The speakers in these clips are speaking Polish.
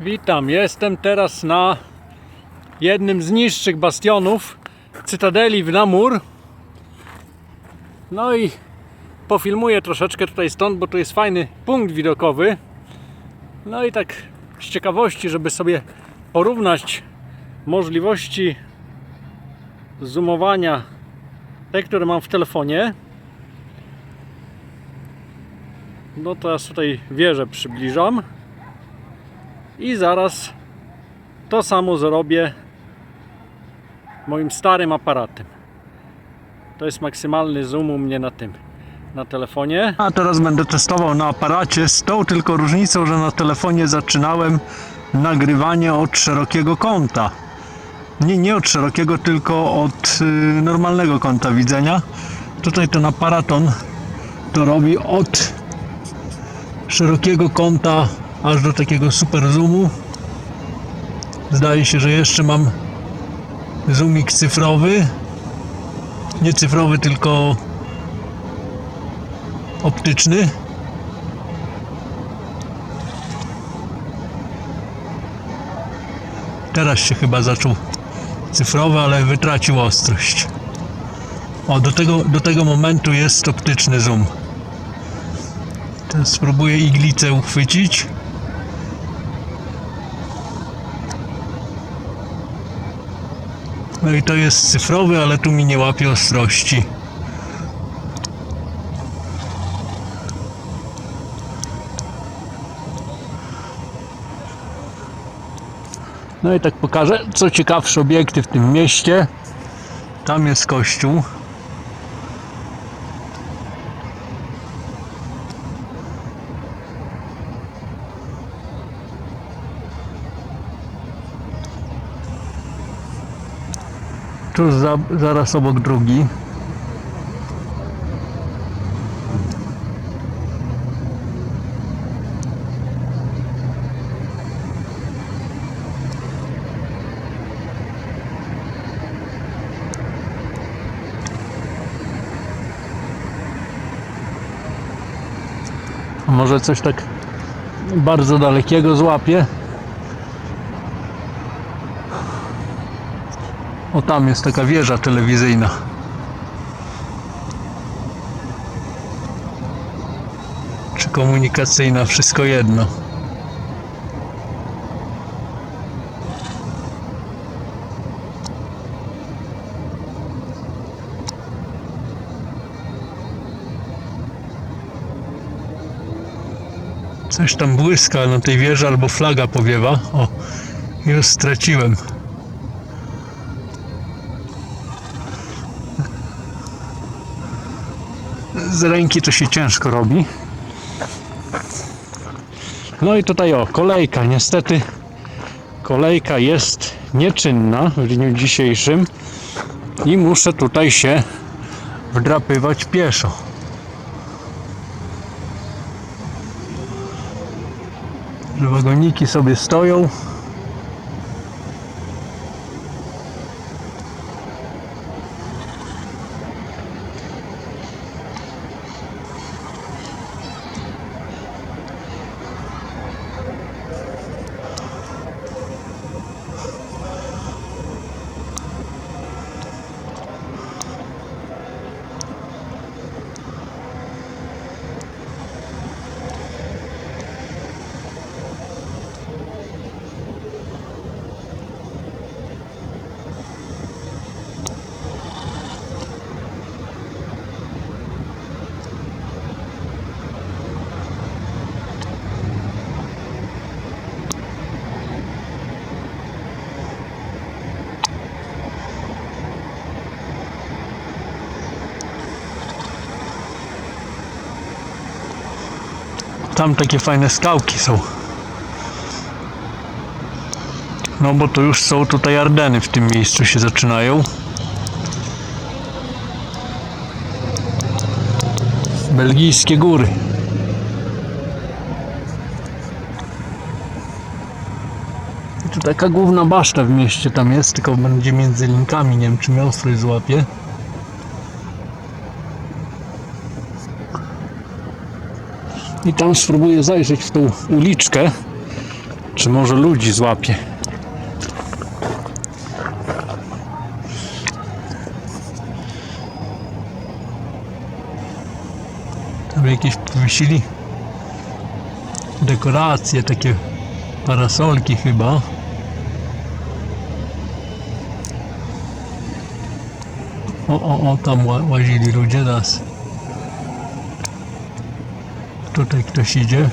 Witam, jestem teraz na jednym z niższych bastionów Cytadeli w Namur. No i pofilmuję troszeczkę tutaj stąd, bo tu jest fajny punkt widokowy. No i tak z ciekawości, żeby sobie porównać możliwości zoomowania te, które mam w telefonie. No teraz tutaj wieżę przybliżam i zaraz to samo zrobię moim starym aparatem. To jest maksymalny zoom u mnie na tym, na telefonie. A teraz będę testował na aparacie z tą tylko różnicą, że na telefonie zaczynałem nagrywanie od szerokiego kąta. Nie, nie od szerokiego, tylko od y, normalnego kąta widzenia. Tutaj ten aparat on to robi od szerokiego kąta aż do takiego super zoomu. Zdaje się, że jeszcze mam zoomik cyfrowy. Nie cyfrowy, tylko optyczny. Teraz się chyba zaczął cyfrowy, ale wytracił ostrość. O, do tego, do tego momentu jest optyczny zoom. Teraz spróbuję iglicę uchwycić. No i to jest cyfrowy, ale tu mi nie łapie ostrości. No i tak pokażę, co ciekawsze obiekty w tym mieście. Tam jest kościół. Tu za, zaraz obok drugi. Może coś tak bardzo dalekiego złapie? O tam jest taka wieża telewizyjna. Czy komunikacyjna, wszystko jedno. Coś tam błyska na tej wieży albo flaga powiewa. O, już straciłem. Z ręki to się ciężko robi. No i tutaj o, kolejka. Niestety kolejka jest nieczynna w dniu dzisiejszym i muszę tutaj się wdrapywać pieszo. Wagoniki sobie stoją. Tam takie fajne skałki są. No bo to już są tutaj Ardeny w tym miejscu się zaczynają. Belgijskie góry. I tu taka główna baszta w mieście tam jest, tylko będzie między linkami, nie wiem czy mnie ostrość złapie. I tam spróbuję zajrzeć w tą uliczkę. Czy może ludzi złapie? Tam jakieś powiesili dekoracje, takie parasolki chyba. O, o, o, tam ła- łazili ludzie nas. Tutaj ktoś idzie.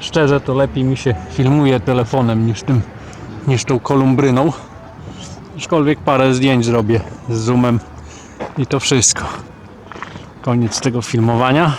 Szczerze to lepiej mi się filmuje telefonem niż tym, niż tą kolumbryną. Aczkolwiek parę zdjęć zrobię z zoomem i to wszystko. Koniec tego filmowania.